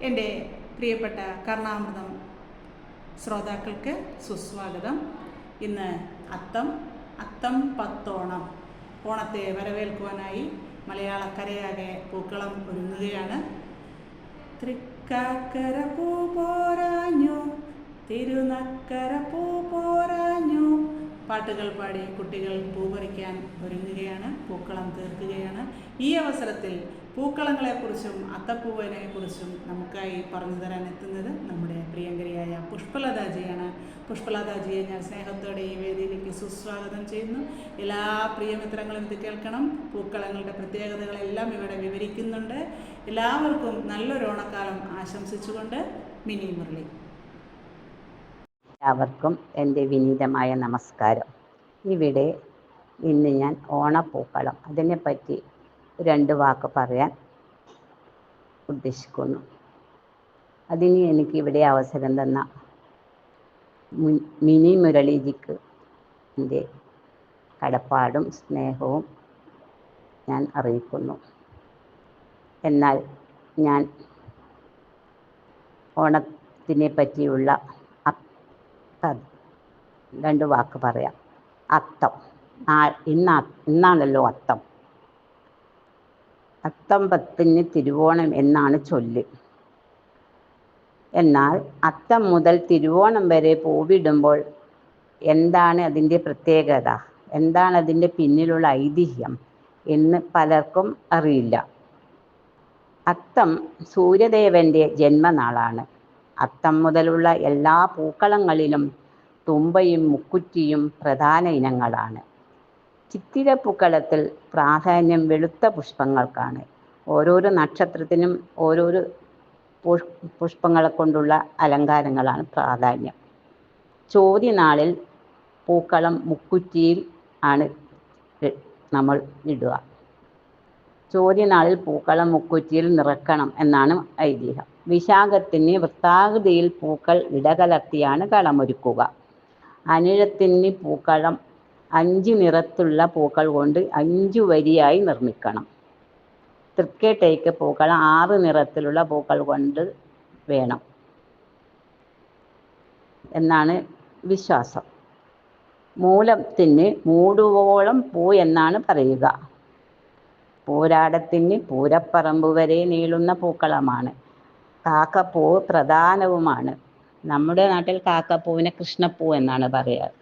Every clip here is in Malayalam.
എന്റെ പ്രിയപ്പെട്ട കർണാമൃതം ശ്രോതാക്കൾക്ക് സുസ്വാഗതം. ഇന്ന് അത്തം അത്തം പത്തോണം ഓണത്തെ വരവേൽക്കുവാനായി മലയാളക്കരയാകെ പൂക്കളം ഒരുങ്ങുകയാണ്. തൃക്കാക്കര പൂ പോരാഞ്ഞു തിരുനക്കര പൂ പോരാഞ്ഞു പാട്ടുകൾ പാടി കുട്ടികൾ പൂപറിക്കാൻ ഒരുങ്ങുകയാണ് പൂക്കളം തീർക്കുകയാണ്. ഈ അവസരത്തിൽ പൂക്കളങ്ങളെക്കുറിച്ചും അത്തപ്പൂവിനെക്കുറിച്ചും നമുക്കായി പറഞ്ഞു തരാൻ എത്തുന്നത് നമ്മുടെ പ്രിയങ്കരിയായ പുഷ്പലതാജിയാണ്. പുഷ്പലതാജിയെ ഞാൻ സ്നേഹത്തോടെ ഈ വേദിയിലേക്ക് സുസ്വാഗതം ചെയ്യുന്നു. എല്ലാ പ്രിയമിത്രങ്ങളും ഇത് കേൾക്കണം. പൂക്കളങ്ങളുടെ പ്രത്യേകതകളെല്ലാം ഇവിടെ വിവരിക്കുന്നുണ്ട്. എല്ലാവർക്കും നല്ലൊരു ഓണക്കാലം ആശംസിച്ചുകൊണ്ട് മിനി മുരളി. എല്ലാവർക്കും എന്റെ വിനീതമായ നമസ്കാരം. ഇവിടെ ഇന്ന് ഞാൻ ഓണപ്പൂക്കളം അതിനെപ്പറ്റി രണ്ട് വാക്ക് പറയാൻ ഉദ്ദേശിക്കുന്നു. അതിന് എനിക്ക് ഇവിടെ അവസരം തന്ന മിനി മുരളീജിക്ക് എന്റെ കടപ്പാടും സ്നേഹവും ഞാൻ അറിയിക്കുന്നു. എന്നാൽ ഞാൻ ഓണത്തിനെ പറ്റിയുള്ള രണ്ട് വാക്ക് പറയാം. അത്തം. ഇന്ന ഇന്ന് ഇന്നാണല്ലോ അത്തം. അത്തം പത്തിന് തിരുവോണം എന്നാണ് ചൊല്ല്. എന്നാൽ അത്തം മുതൽ തിരുവോണം വരെ പൂവിടുമ്പോൾ എന്താണ് അതിന്റെ പ്രത്യേകത? എന്താണ് അതിന്റെ പിന്നിലുള്ള ഐതിഹ്യം എന്ന് പലർക്കും അറിയില്ല. അത്തം സൂര്യദേവന്റെ ജന്മനാളാണ്. അത്തം മുതലുള്ള എല്ലാ പൂക്കളങ്ങളിലും തുമ്പയും മുക്കുറ്റിയും പ്രധാന ഇനങ്ങളാണ്. ചിത്തിര പൂക്കളത്തിൽ പ്രാധാന്യം വെളുത്ത പുഷ്പങ്ങൾക്കാണ്. ഓരോരോ നക്ഷത്രത്തിനും ഓരോരോ പുഷ് പുഷ്പങ്ങളെ കൊണ്ടുള്ള അലങ്കാരങ്ങളാണ് പ്രാധാന്യം. ചോദ്യനാളിൽ പൂക്കളം മുക്കുറ്റിയിൽ ആണ് നമ്മൾ ഇടുക. ചോദ്യനാളിൽ പൂക്കളം മുക്കുറ്റിയിൽ നിറക്കണം എന്നാണ് ഐതിഹ്യം. വിശാഖത്തിന് വൃത്താകൃതിയിൽ പൂക്കൾ ഇടകലർത്തിയാണ് കളമൊരുക്കുക. അനിഴത്തിന് പൂക്കളം അഞ്ച് നിറത്തുള്ള പൂക്കൾ കൊണ്ട് അഞ്ചു വരിയായി നിർമ്മിക്കണം. തൃക്കേട്ടയ്ക്ക് പൂക്കൾ ആറ് നിറത്തിലുള്ള പൂക്കൾ കൊണ്ട് വേണം എന്നാണ് വിശ്വാസം. മൂലത്തിന് മൂടുവോളം പൂ എന്നാണ് പറയുക. പൂരാടത്തിന് പൂരപ്പറമ്പ് വരെ നീളുന്ന പൂക്കളമാണ്. കാക്കപ്പൂ പ്രധാനവുമാണ്. നമ്മുടെ നാട്ടിൽ കാക്കപ്പൂവിനെ കൃഷ്ണപ്പൂ എന്നാണ് പറയാറ്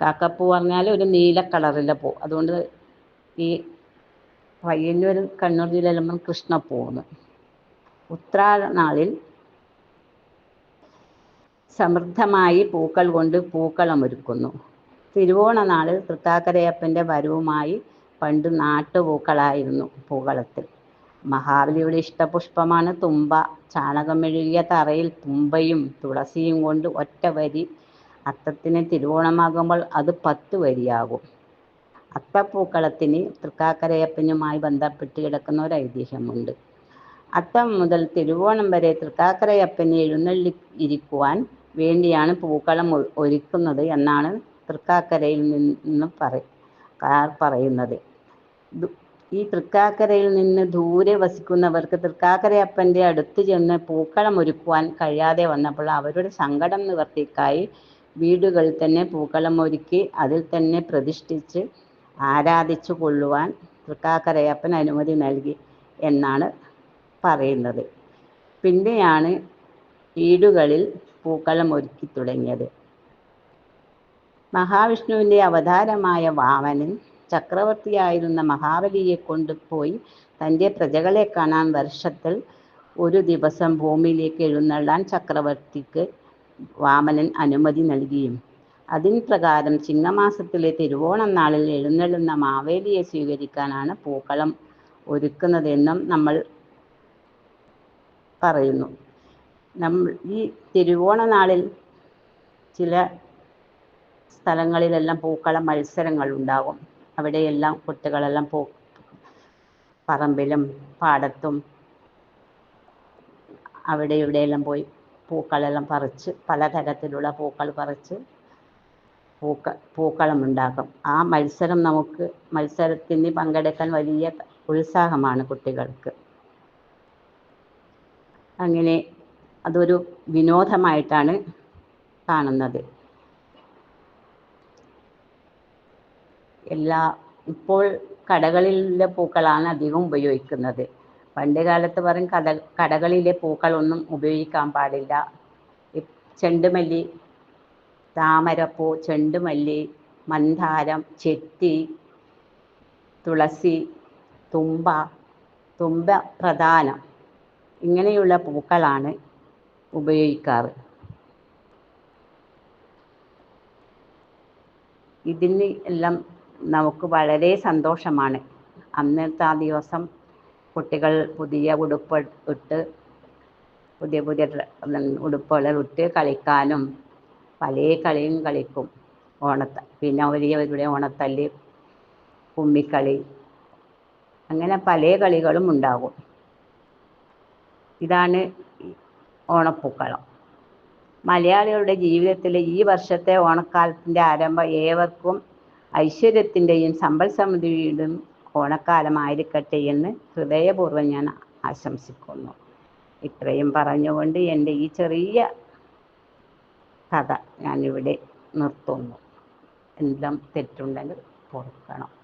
കാക്കപ്പൂ പറഞ്ഞാൽ ഒരു നീല കളറിലെ പൂ. അതുകൊണ്ട് ഈ പയ്യന്നൂർ കണ്ണൂർ ജില്ലയിലും കൃഷ്ണപ്പൂന്ന് ഉത്രാട നാളിൽ സമൃദ്ധമായി പൂക്കൾ കൊണ്ട് പൂക്കളമൊരുക്കുന്നു. തിരുവോണ നാളിൽ തൃക്കാക്കരയപ്പന്റെ വരവുമായി പണ്ട് നാട്ടുപൂക്കളായിരുന്നു പൂക്കളത്തിൽ മഹാബലിയുടെ ഇഷ്ടപുഷ്പമാണ്. തുമ്പ ചാണകം മെഴുകിയ തറയിൽ തുമ്പയും തുളസിയും കൊണ്ട് ഒറ്റ വരി അത്തത്തിന് തിരുവോണമാകുമ്പോൾ അത് പത്ത് വരിയാകും. അത്തപ്പൂക്കളത്തിന് തൃക്കാക്കരയപ്പനുമായി ബന്ധപ്പെട്ട് കിടക്കുന്ന ഒരു ഐതിഹ്യമുണ്ട്. അത്തം മുതൽ തിരുവോണം വരെ തൃക്കാക്കരയപ്പനെ എഴുന്നള്ളി ഇരിക്കുവാൻ വേണ്ടിയാണ് പൂക്കളം ഒരുക്കുന്നത് എന്നാണ് തൃക്കാക്കരയിൽ നിന്ന് പറ പറയുന്നത്. ഈ തൃക്കാക്കരയിൽ നിന്ന് ദൂരെ വസിക്കുന്നവർക്ക് തൃക്കാക്കരയപ്പന്റെ അടുത്ത് ചെന്ന് പൂക്കളം ഒരുക്കുവാൻ കഴിയാതെ വന്നപ്പോൾ അവരുടെ സങ്കടം നിവർത്തിക്കായി വീടുകളിൽ തന്നെ പൂക്കളം ഒരുക്കി അതിൽ തന്നെ പ്രതിഷ്ഠിച്ച് ആരാധിച്ചു കൊള്ളുവാൻ തൃക്കാക്കരയപ്പൻ അനുമതി നൽകി എന്നാണ് പറയുന്നത്. പിന്നെയാണ് വീടുകളിൽ പൂക്കളം ഒരുക്കി തുടങ്ങിയത്. മഹാവിഷ്ണുവിന്റെ അവതാരമായ വാമനൻ ചക്രവർത്തിയായിരുന്ന മഹാബലിയെ കൊണ്ടുപോയി തന്റെ പ്രജകളെ കാണാൻ വർഷത്തിൽ ഒരു ദിവസം ഭൂമിയിലേക്ക് എഴുന്നള്ളാൻ ചക്രവർത്തിക്ക് വാമനൻ അനുമതി നൽകിയും. അതിൻ പ്രകാരം ചിങ്ങമാസത്തിലെ തിരുവോണം നാളിൽ എഴുന്നള്ളുന്ന മാവേലിയെ സ്വീകരിക്കാനാണ് പൂക്കളം ഒരുക്കുന്നതെന്നും നമ്മൾ പറയുന്നു. നമ്മൾ ഈ തിരുവോണ നാളിൽ ചില സ്ഥലങ്ങളിലെല്ലാം പൂക്കള മത്സരങ്ങൾ ഉണ്ടാകും. അവിടെയെല്ലാം കുട്ടികളെല്ലാം പോ പറമ്പിലും പാടത്തും അവിടെ ഇവിടെയെല്ലാം പോയി പൂക്കളെല്ലാം പറിച്ച് പലതരത്തിലുള്ള പൂക്കൾ പറിച്ച് പൂക്ക പൂക്കളം ഉണ്ടാക്കും. ആ മത്സരം നമുക്ക് മത്സരത്തിന് പങ്കെടുക്കാൻ വലിയ ഉത്സാഹമാണ് കുട്ടികൾക്ക്. അങ്ങനെ അതൊരു വിനോദമായിട്ടാണ് കാണുന്നത്. എല്ലാ ഇപ്പോൾ കടകളിലെ പൂക്കളാണ് അധികം ഉപയോഗിക്കുന്നത്. പണ്ട് കാലത്ത് പറയും കട കടകളിലെ പൂക്കളൊന്നും ഉപയോഗിക്കാൻ പാടില്ല. ചെണ്ടുമല്ലി താമരപ്പൂ ചെണ്ടുമല്ലി മന്ദാരം ചെത്തി തുളസി തുമ്പ തുമ്പ പ്രധാനം ഇങ്ങനെയുള്ള പൂക്കളാണ് ഉപയോഗിക്കാറ്. ഇതിന് എല്ലാം നമുക്ക് വളരെ സന്തോഷമാണ്. അന്നത്തെ ആ ദിവസം കുട്ടികൾ പുതിയ ഉടുപ്പ് ഇട്ട് പുതിയ പുതിയ ഉടുപ്പുകൾ ഇട്ട് കളിക്കാനും പല കളിയും കളിക്കും. ഓണത്ത പിന്നെ വലിയവരുടെ ഓണത്തല്ല് കുമ്മിക്കളി അങ്ങനെ പല കളികളും ഉണ്ടാകും. ഇതാണ് ഓണപ്പൂക്കളം. മലയാളികളുടെ ജീവിതത്തിലെ ഈ വർഷത്തെ ഓണക്കാലത്തിന്റെ ആരംഭം ഏവർക്കും ഐശ്വര്യത്തിന്റെയും സമ്പൽ സമൃദ്ധിയുടെയും ഓണക്കാലമായിരിക്കട്ടെ എന്ന് ഹൃദയപൂർവം ഞാൻ ആശംസിക്കുന്നു. ഇത്രയും പറഞ്ഞുകൊണ്ട് എന്റെ ഈ ചെറിയ കഥ ഞാനിവിടെ നിർത്തുന്നു. എന്തെല്ലാം തെറ്റുണ്ടെങ്കിൽ പൊറുക്കണം.